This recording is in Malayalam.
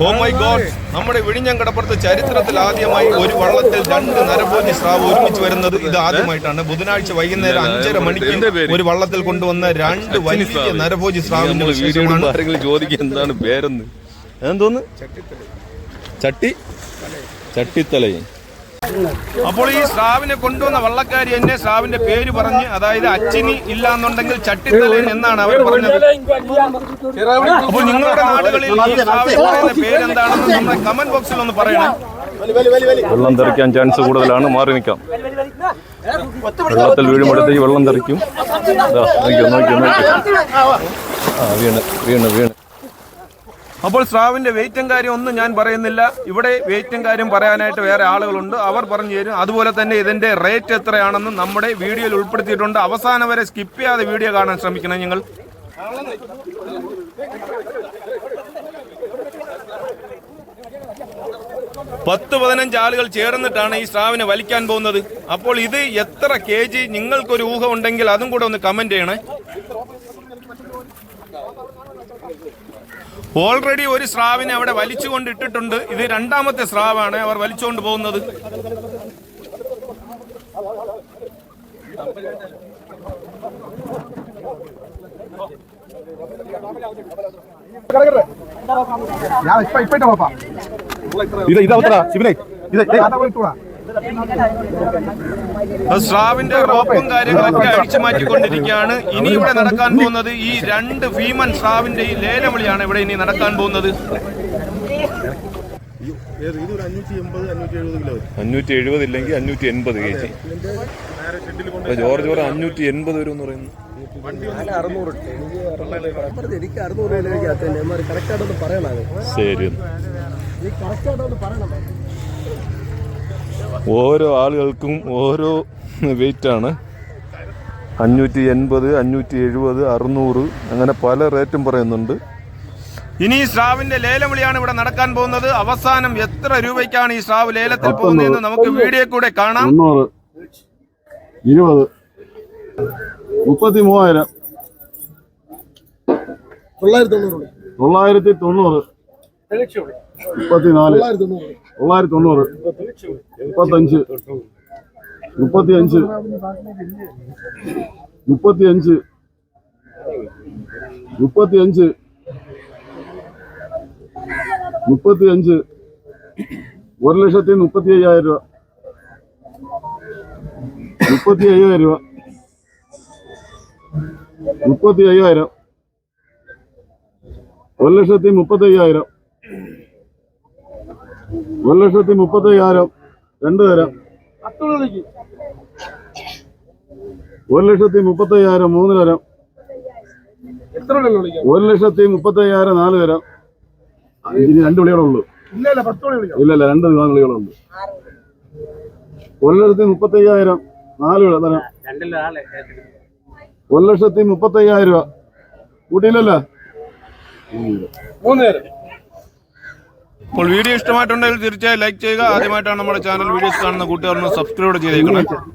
ഓ മൈ ഗോഡ് നമ്മുടെ വിഴിഞ്ഞം കടപ്പുറത്ത് ചരിത്രത്തിൽ ആദ്യമായി ഒരു വള്ളത്തിൽ രണ്ട് നരഭോജി സ്രാവ് ഒരുമിച്ച് വരുന്നത് ഇത് ആദ്യമായിട്ടാണ്. ബുധനാഴ്ച വൈകുന്നേരം അഞ്ചര മണിക്ക് ഒരു വള്ളത്തിൽ കൊണ്ടുവന്ന രണ്ട് വലിയ നരഭോജി ആരെങ്കിലും ചോദിക്കുക എന്താണ് പേരെന്ന്? എന്തോന്ന് ചട്ടി? ചട്ടിത്തലയും അപ്പോൾ ഈ സ്രാവിനെ കൊണ്ടുവന്ന വള്ളക്കാരി എന്നെ സ്രാവിന്റെ പേര് പറഞ്ഞ് അതായത് അച്ചിനി ഇല്ല എന്നുണ്ടെങ്കിൽ ചട്ടിത്തലൻ എന്നാണ് അവർ പറഞ്ഞത്. അപ്പോൾ നിങ്ങളുടെ നാടുകളിൽ ഈ സ്രാവിന് പറയുന്ന പേര് എന്താണെന്ന് നമ്മുടെ കമന്റ് ബോക്സിൽ ഒന്ന് പറയണം. വെള്ളം തെറിക്കാൻ ചാൻസ് കൂടുതലാണ്. മാറി നിൽക്കാം. വെള്ളത്തിൽ വീഴുമ്പോഴത്തേക്ക് വെള്ളം തെറിക്കും. നോക്കിയോ നോക്കിയോ ആ വീണ് വീണ് വീണ്. അപ്പോൾ സ്രാവിന്റെ വെയിറ്റും കാര്യം ഒന്നും ഞാൻ പറയുന്നില്ല. ഇവിടെ വെയിറ്റും കാര്യം പറയാനായിട്ട് വേറെ ആളുകളുണ്ട്. അവർ പറഞ്ഞു തരും അതുപോലെ തന്നെ ഇതിന്റെ റേറ്റ് എത്രയാണെന്ന് നമ്മുടെ വീഡിയോയിൽ ഉൾപ്പെടുത്തിയിട്ടുണ്ട്. അവസാനം വരെ സ്കിപ്പ് ചെയ്യാതെ വീഡിയോ കാണാൻ ശ്രമിക്കണം ഞങ്ങൾ പത്ത് പതിനഞ്ച് ആളുകൾ ചേർന്നിട്ടാണ് ഈ സ്രാവിനെ വലിക്കാൻ പോകുന്നത്. അപ്പോൾ ഇത് എത്ര കെ ജി നിങ്ങൾക്കൊരു ഊഹം ഉണ്ടെങ്കിൽ അതും കൂടെ ഒന്ന് കമന്റ് ചെയ്യണേ. ഓൾറെഡി ഒരു സ്രാവിനെ അവിടെ വലിച്ചുകൊണ്ട് ഇട്ടിട്ടുണ്ട് ഇത് രണ്ടാമത്തെ സ്രാവാണ് അവർ വലിച്ചുകൊണ്ട് പോകുന്നത്. ഇതാ ഇതാ ശിവനെ. ഇത് ഇതാ സ്രാവിന്റെ റോപ്പും കാര്യങ്ങളൊക്കെ അഴിച്ചു മാറ്റിക്കൊണ്ടിരിക്കുകയാണ്. ഇനി ഇവിടെ നടക്കാൻ പോകുന്നത് ഈ രണ്ട് ഭീമൻ സ്രാവിന്റെ ഈ ലേലവിളിയാണ് ഇവിടെ ഇനി നടക്കാൻ പോകുന്നത്. അഞ്ഞൂറ്റി എഴുപത് ഇല്ലെങ്കിൽ അഞ്ഞൂറ്റി എൺപത് കെ ജി. ജോർജ് പറ അഞ്ഞൂറ്റി എൺപത് വരും എന്ന് പറയുന്നു. എനിക്ക് അറുന്നൂറ് രൂപയ്ക്ക് കറക്റ്റായിട്ടൊന്ന് പറയണത് ശരി കറക്റ്റായിട്ടൊന്ന് പറയണം. ഓരോ ആളുകൾക്കും ഓരോ വെയിറ്റാണ് ആണ്. അഞ്ഞൂറ്റി എൺപത് അഞ്ഞൂറ്റി എഴുപത് അറുന്നൂറ് അങ്ങനെ പല റേറ്റും പറയുന്നുണ്ട്. ഇനി ഈ സ്രാവിന്റെ ലേലവിളിയാണ് ഇവിടെ നടക്കാൻ പോകുന്നത്. അവസാനം എത്ര രൂപയ്ക്കാണ് ഈ സ്രാവ് ലേലത്തിൽ പോകുന്നതെന്ന് നമുക്ക് വീഡിയോ കൂടെ കാണാം. ഇരുപത്. മുപ്പത്തി മൂവായിരം തൊള്ളായിരത്തി തൊണ്ണൂറ്. തൊള്ളായിരത്തി തൊണ്ണൂറ്. മുപ്പത്തിനാല്. തൊള്ളായിരത്തി തൊണ്ണൂറ്. മുപ്പത്തഞ്ച്. മുപ്പത്തിയഞ്ച്. മുപ്പത്തിയഞ്ച്. മുപ്പത്തിയഞ്ച്. മുപ്പത്തിയഞ്ച്. ഒരു ലക്ഷത്തി മുപ്പത്തി അയ്യായിരം രൂപ. മുപ്പത്തി അയ്യായിരം രൂപ. മുപ്പത്തി അയ്യായിരം ഒരു ലക്ഷത്തി മുപ്പത്തി അയ്യായിരം ഒരു ലക്ഷത്തി മുപ്പത്തി അയ്യായിരം രണ്ട് തരം. ഒരു ലക്ഷത്തി മുപ്പത്തി അയ്യായിരം മൂന്ന് തരം. ഒരു ലക്ഷത്തി മുപ്പത്തി അയ്യായിരം നാല് തരം. ഇനി രണ്ട് വിളികളുള്ളൂ. ഇല്ല ഇല്ല രണ്ട് വിളികളുണ്ട്. ഒരു ലക്ഷത്തി മുപ്പത്തി അയ്യായിരം നാല് വിള തരം ഒരു ലക്ഷത്തി മുപ്പത്തി അയ്യായിരം രൂപ. കൂട്ടിയില്ലല്ലോ? മൂന്ന് പേര് അപ്പോൾ വീഡിയോ ഇഷ്ടമായിട്ടുണ്ടെങ്കിൽ തീർച്ചയായും ലൈക്ക് ചെയ്യുക. ആദ്യമായിട്ടാണ് നമ്മുടെ ചാനൽ വീഡിയോസ് കാണുന്ന കൂട്ടുകാരൊന്ന് സബ്സ്ക്രൈബ് ചെയ്തേക്കണം.